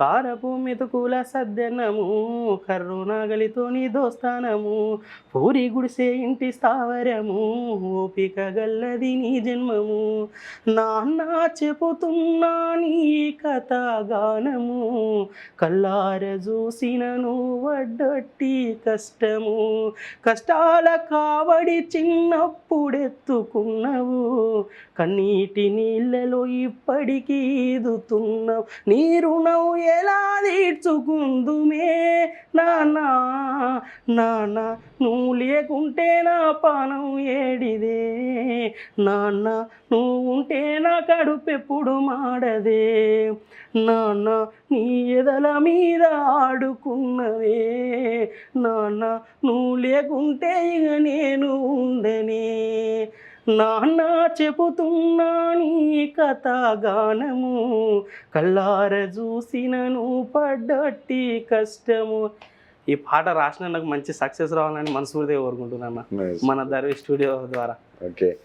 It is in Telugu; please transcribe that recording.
కారపు మెతుకుల సద్దనము కర్రు నాగలితోని దోస్తానము. పూరి గుడిసే ఇంటి స్థావరము ఓపిక గల్లది నీ జన్మము. నాన్న చెబుతున్నా నీ కథ గానము కల్లార చూసిన వడ్డట్టి కష్టము. కష్టాల కావడి చిన్నప్పుడెత్తుకున్నవు కన్నీటి నీళ్ళలో ఇప్పటికీ ఈదుతున్నావు. నీ రుణం ఎలా తీర్చుకుందుమే? నానా నాన్న నువ్వు లేకుంటే నా పానం ఏడిదే. నాన్న నువ్వు ఉంటే నా కడుపెప్పుడు మాడదే. నాన్న నీ ఎదల మీద ఆడుకున్నదే. నాన్న నువ్వు లేకుంటే ఇక నేను ఉందనే నాన్న చెబుతున్నా నీ కథ గానము కల్లార చూసిన నువ్వు పడ్డట్టి కష్టము. ఈ పాట రాసిన నాకు మంచి సక్సెస్ రావాలని మనస్ఫూర్తిగా కోరుకుంటున్నాను. మన దర్వి స్టూడియో ద్వారా. ఓకే